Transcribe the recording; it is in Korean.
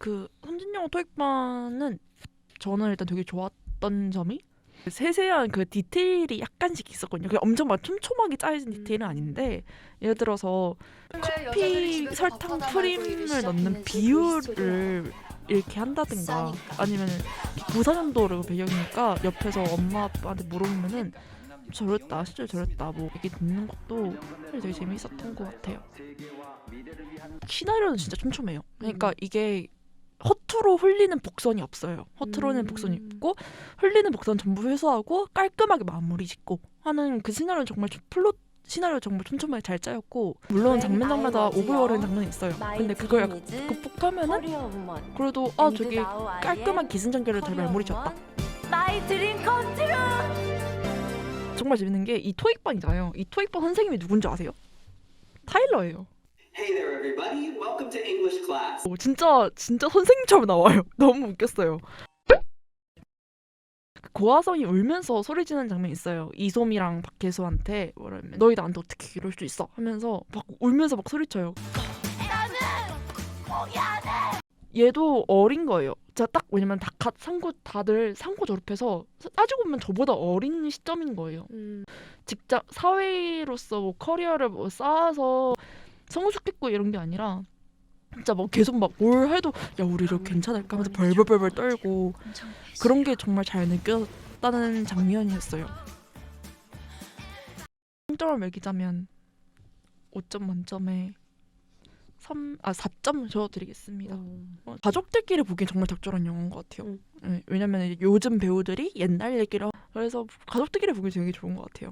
그 선진영어 토익반은 저는 일단 되게 좋았던 점이 세세한 그 디테일이 약간씩 있었거든요. 그게 엄청 막 촘촘하게 짜여진 디테일은 아닌데 예를 들어서 커피 설탕 프림을 넣는 비율을 이렇게 한다든가 아니면 부사년도를 배경이니까 옆에서 엄마 아빠한테 물어보면은 저랬다 실제로 저랬다 뭐 얘기 듣는 것도 사실 되게 재미있었던 것 같아요. 시나리오는 진짜 촘촘해요. 그러니까 이게 허투루 흘리는 복선이 없어요. 허투루 흘리는 복선이 음. 없고 흘리는 복선 전부 회수하고 깔끔하게 마무리 짓고 하는 그 시나리오는 정말 좀 플롯 시나리오 정말 촘촘하게 잘 짜였고 물론 장면 장면마다 오글거리는 장면이 있어요. 근데 그걸 약간 극복하면은 그래도 아 되게 깔끔한 기승전결을 잘 마무리 컴트루 정말 재밌는 게 이 토익반이잖아요. 이 토익반 선생님이 누군지 아세요? 타일러예요. Hey there, everybody. Welcome to English class. 어, 진짜 진짜 선생님처럼 나와요. 너무 웃겼어요. 고아성이 울면서 소리 지르는 장면이 있어요. 이솜이랑 박혜수한테 뭐라면 너희 나한테 어떻게 이럴 수 있어 하면서 막 울면서 막 소리쳐요. 얘도 어린 거예요. 진짜 딱 왜냐면 다 갓 상고 다들 상고 졸업해서 따지고 보면 저보다 어린 시점인 거예요. 음. 직장 사회로서 뭐 커리어를 뭐 쌓아서 성숙했고 이런 게 아니라 진짜 뭐 계속 막 뭘 해도 야 우리 이렇게 괜찮을까 하면서 벌벌벌벌 떨고 그런 게 정말 잘 느껴졌다는 장면이었어요. 평점을 매기자면 5점 만점에 3, 아 4점 줘드리겠습니다. 어, 가족들끼리 보기엔 정말 적절한 영화인 것 같아요. 음. 네, 왜냐면 요즘 배우들이 옛날 얘기를 하- 그래서 가족들끼리 보기 되게 좋은 것 같아요.